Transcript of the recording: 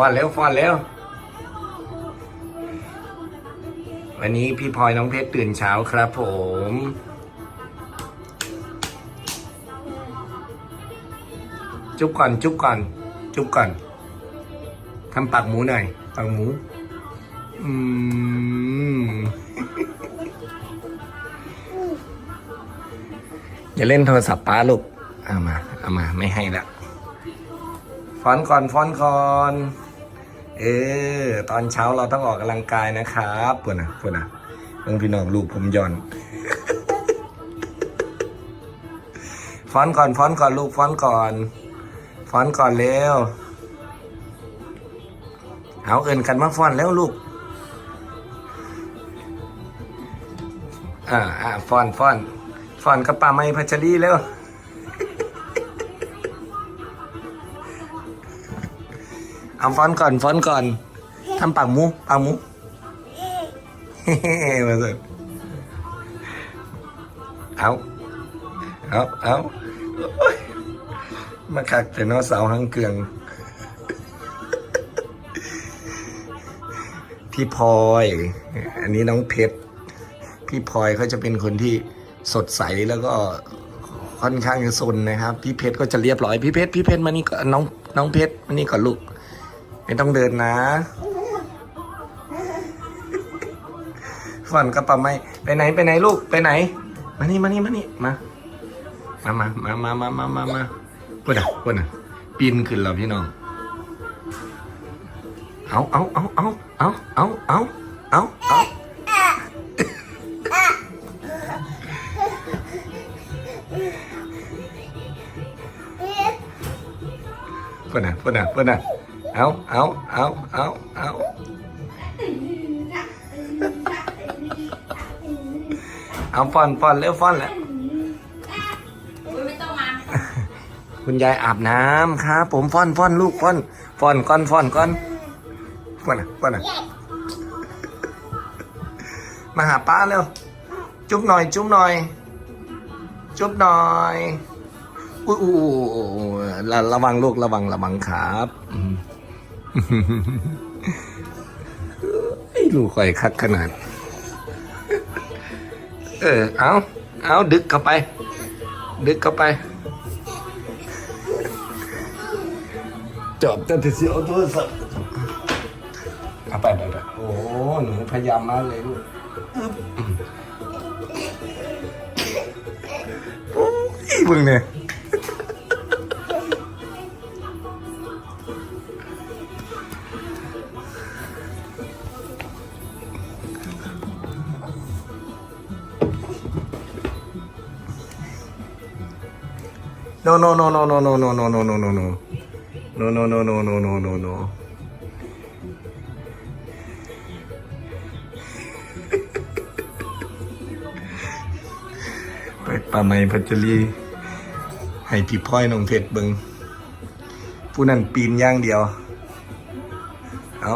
Valeu, valeu. วันนี้พี่พลอยน้องเพชรตื่นเช้าครับผม จุ๊บก่อนจุ๊บก่อน จุ๊บก่อนทำปากหมูหน่อยปากหมู อืม อย่าเล่นโทรศัพท์ป้าลูก เอามา เอามา ไม่ให้ละ ฟอนก่อน ฟอนก่อน เออ ตอนเช้าเราต้องออกกำลังกายนะครับปวดนะปวดนะเพิ่งพี่น้องลูกผมย่อนฟอนก่อนฟอนก่อนลูกฟอนก่อนฟอนก่อนเร็วเอาเอินกันมาฟอนแล้วลูกอ่าอ่าฟอนฟอนฟอนกับป่าไม้พัชรีแล้ว เอาฟอนก่อนฟอนก่อนทำปากมูปากหมูมาสิเอาเอาเอามาคักแต่นอเสาหังเกือง พี่พลอย อันนี้น้องเพชร พี่พลอยเขาจะเป็นคนที่สดใสแล้วก็ค่อนข้างจะซนนะครับ พี่เพชรก็จะเรียบร้อย พี่เพชรพี่เพชรมานี่ก่อนน้องน้องเพชรมานี่ก่อนลูก ไม่ต้องเดินนะ ฝันกระเป๋าไม่ ไปไหนไปไหนลูกไปไหน มานี่มานี่มานี่มามามามามามามามามาพูดอะพูดอะปีนขึ้นแล้วพี่น้อง เอาเอาเอาเอาเอาเอาเอาเอาเอาพูดอะพูดอะพูดอะ เอาเอาเอาเอาเอาเอาฟอนฟอนเร็วฟอนแล้วไม่ต้องมาคุณยายอาบน้ำครับ ผมฟ้อนฟ้อนลูกฟ้อนฟ้อนก้อนฟ้อนก้อนฟ้อนอะฟ้อนอะมาหาป้าเร็วจุ๊บหน่อย จุ๊บหน่อย จุ๊บหน่อยอุ้ยอุ้ยอุ้ยระระวังลูกระวังระวังครับอืม ไอ้ลูกข่อยคักขนาด เออ เอาเอาดึกเข้าไป ดึกเข้าไป จอบแต่เสียโทรศัพท์เอาไปไปไปโอ้หนูพยายามมากเลยลูกอึ๊บโอ้ยมึงเนี่ย โนโนโนโนโนโนโนโนโนโนโนโน No, no, no, no, no, no, no, no. ไปป่าไม้พัชรีให้พี่พ่อยน้องเพชรเบิงผู้นั้นปีนย่างเดียว เอา